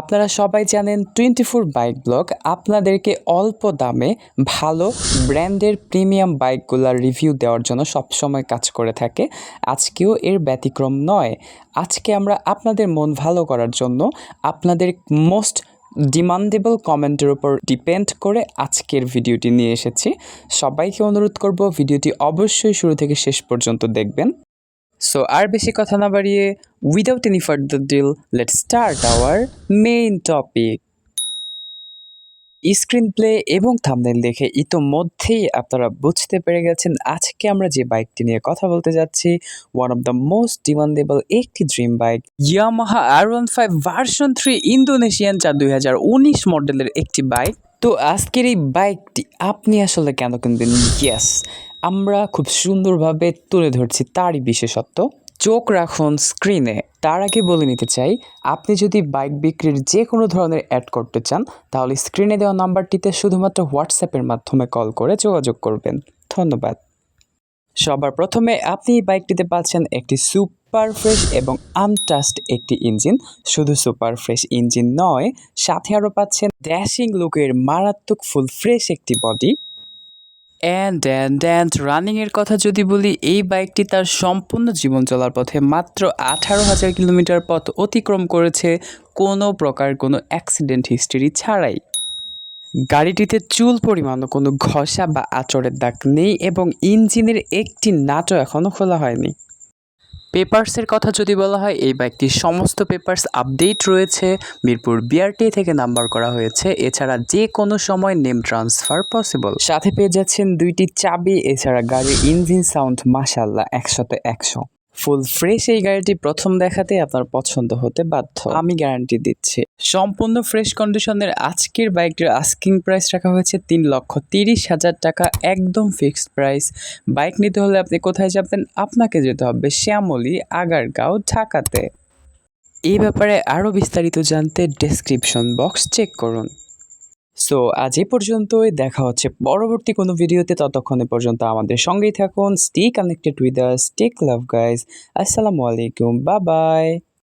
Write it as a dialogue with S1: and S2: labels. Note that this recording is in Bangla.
S1: আপনারা সবাই জানেন টোয়েন্টি ফোর বাইক ব্লগ। আপনাদেরকে অল্প দামে ভালো ব্র্যান্ডের প্রিমিয়াম বাইকগুলোর রিভিউ দেওয়ার জন্য সবসময় কাজ করে থাকে। আজকেও এর ব্যতিক্রম নয়। আজকে আমরা আপনাদের মন ভালো করার জন্য আপনাদের মোস্ট ডিমান্ডেবল কমেন্টের উপর ডিপেন্ড করে আজকের ভিডিওটি নিয়ে এসেছি। সবাইকে অনুরোধ করব ভিডিওটি অবশ্যই শুরু থেকে শেষ পর্যন্ত দেখবেন। সো আর বেশি কথা না বাড়িয়ে without any further deal let start our main topic screen play এবং থামনেল দেখে ইতোমধ্যেই আপনারা বুঝতে পেরে গেছেন আজকে আমরা যে বাইকটি নিয়ে কথা বলতে যাচ্ছি one of the most demandable একটি dream bike Yamaha R one five version three Indonesian যা দুই হাজার উনিশ মডেলের একটি বাইক তো আজকের এই বাইকটি আপনি আসলে কেন কিনবেন? ইয়েস আমরা খুব সুন্দরভাবে তুলে ধরছি তারই বিশেষত্ব। চোখ রাখুন স্ক্রিনে তার আগে বলে নিতে চাই, আপনি যদি বাইক বিক্রির যে কোনো ধরনের অ্যাড করতে চান, তাহলে স্ক্রিনে দেওয়া নাম্বারটিতে শুধুমাত্র হোয়াটসঅ্যাপের মাধ্যমে কল করে যোগাযোগ করবেন। ধন্যবাদ। সবার প্রথমে আপনি এই বাইকটিতে পাচ্ছেন একটি সুপার ফ্রেশ এবং আনটাস্ট একটি ইঞ্জিন শুধু সুপার ফ্রেশ ইঞ্জিন নয়, সাথে আরও পাচ্ছেন ড্যাশিং লুকের মারাত্মক ফুল ফ্রেশ একটি বডি অ্যান্ড অ্যান্ড অ্যান্ড রানিংয়ের কথা যদি বলি, এই বাইকটি তার সম্পূর্ণ জীবন চলার পথে মাত্র আঠারো হাজার কিলোমিটার পথ অতিক্রম করেছে কোনো প্রকার কোনো অ্যাক্সিডেন্ট হিস্ট্রি ছাড়াই। গাড়িটিতে চুল পরিমাণও কোনো ঘষা বা আচরের দাগ নেই এবং ইঞ্জিনের একটি নাটও এখনও খোলা হয়নি। পেপার্সের কথা যদি বলা হয়, এই বাইকটির সমস্ত পেপার্স আপডেট রয়েছে। মিরপুর বিআরটি থেকে নাম্বার করা হয়েছে। এছাড়া যে কোনো সময় নেম ট্রান্সফার পসিবল। সাথে পেয়ে যাচ্ছেন দুইটি চাবি, এছাড়া গাড়ির ইঞ্জিন সাউন্ড মাসাল্লাহ একশোতে একশো। ফুল ফ্রেশ এই গাড়িটি প্রথম দেখাতে আপনার পছন্দ হতে বাধ্য। আমি গ্যারান্টি দিচ্ছি। সম্পূর্ণ ফ্রেশ কন্ডিশনের আজকের বাইকটির আস্কিং প্রাইস রাখা হয়েছে তিন লক্ষ তিরিশ হাজার টাকা, একদম ফিক্সড প্রাইস। বাইক নিতে হলে আপনি কোথায় যাবেন? আপনাকে যেতে হবে শ্যামলী, আগারগাঁও, ঢাকাতে। এই ব্যাপারে আরও বিস্তারিত জানতে ডেসক্রিপশন বক্স চেক করুন। সো আজ এই পর্যন্তই। দেখা হচ্ছে পরবর্তী কোনো ভিডিওতে। ততক্ষণে পর্যন্ত আমাদের সঙ্গেই থাকুন। Stay connected with us tech love guys আসসালামু আলাইকুম। বা বাই